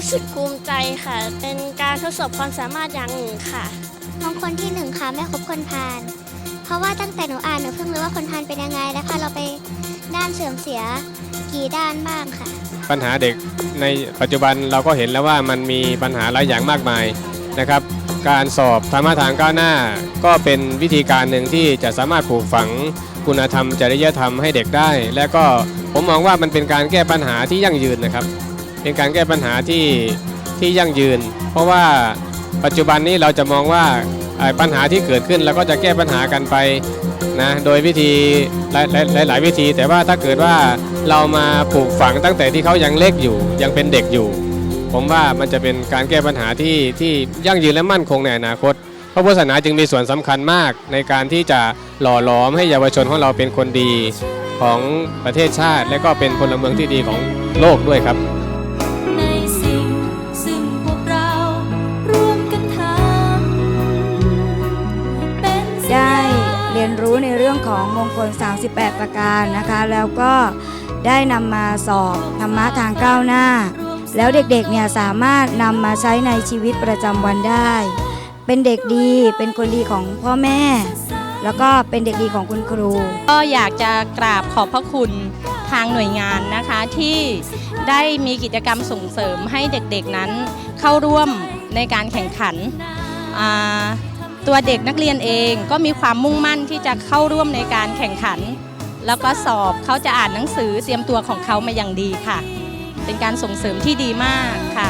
รู้สึกภูมิใจค่ะ เป็นการทดสอบความสามารถอย่างหนึ่งค่ะมงคลที่หนึ่งค่ะแม่คบคนพาลเพราะว่าตั้งแต่หนูอ่านหนูเพิ่งรู้ว่าคนพาลเป็นยังไงแล้วค่ะเราไปด้านเสื่อมเสียกี่ด้านบ้างค่ะ ปัญหาเด็กในปัจจุบันเราก็เห็นแล้วว่ามันมีปัญหาหลายอย่างมากมายนะครับ การสอบธรรมะทางก้าวหน้า ก็เป็นวิธีการหนึ่งที่จะสามารถปลูกฝังคุณธรรมจริยธรรมให้เด็กได้ และก็ผมมองว่ามันเป็นการแก้ปัญหาที่ยั่งยืนนะครับ เป็นการแก้ปัญหาที่ที่ยั่งยืน เพราะว่าปัจจุบันนี้เราจะมองว่าปัญหาที่เกิดขึ้นเราก็จะแก้ปัญหากันไปนะโดยวิธีหลายหลายหลายวิธี แต่ว่าถ้าเกิดว่าเรามาปลูกฝังตั้งแต่ที่เขายังเล็กอยู่ ยังเป็นเด็กอยู่ ผมว่ามันจะเป็นการแก้ปัญหาที่ที่ยั่งยืนและมั่นคงในอนาคตพระพุทธศาสนาจึงมีส่วนสำคัญมากในการที่จะหล่อหลอมให้เยาวชนของเราเป็นคนดีของประเทศชาติ และก็เป็นพลเมืองที่ดีของโลกด้วยครับ รียนรู้ในเรื่องของมงคล 38 ประการนะคะ แล้วก็ได้นำมาสอบธรรมะทางก้าวหน้า แล้วเด็กๆเนี่ยสามารถนำมาใช้ในชีวิตประจำวันได้ เป็นเด็กดีเป็นคนดีของพ่อแม่ แล้วก็เป็นเด็กดีของคุณครู ก็อยากจะกราบขอบพระคุณทางหน่วยงานนะคะที่ได้มีกิจกรรมส่งเสริมให้เด็กๆนั้นเข้าร่วมในการแข่งขันอ่า ตัวเด็กนักเรียนเองก็มีความมุ่งมั่นที่จะเข้าร่วมในการแข่งขัน แล้วก็สอบเขาจะอ่านหนังสือเตรียมตัวของเขามาอย่างดีค่ะ เป็นการส่งเสริมที่ดีมากค่ะ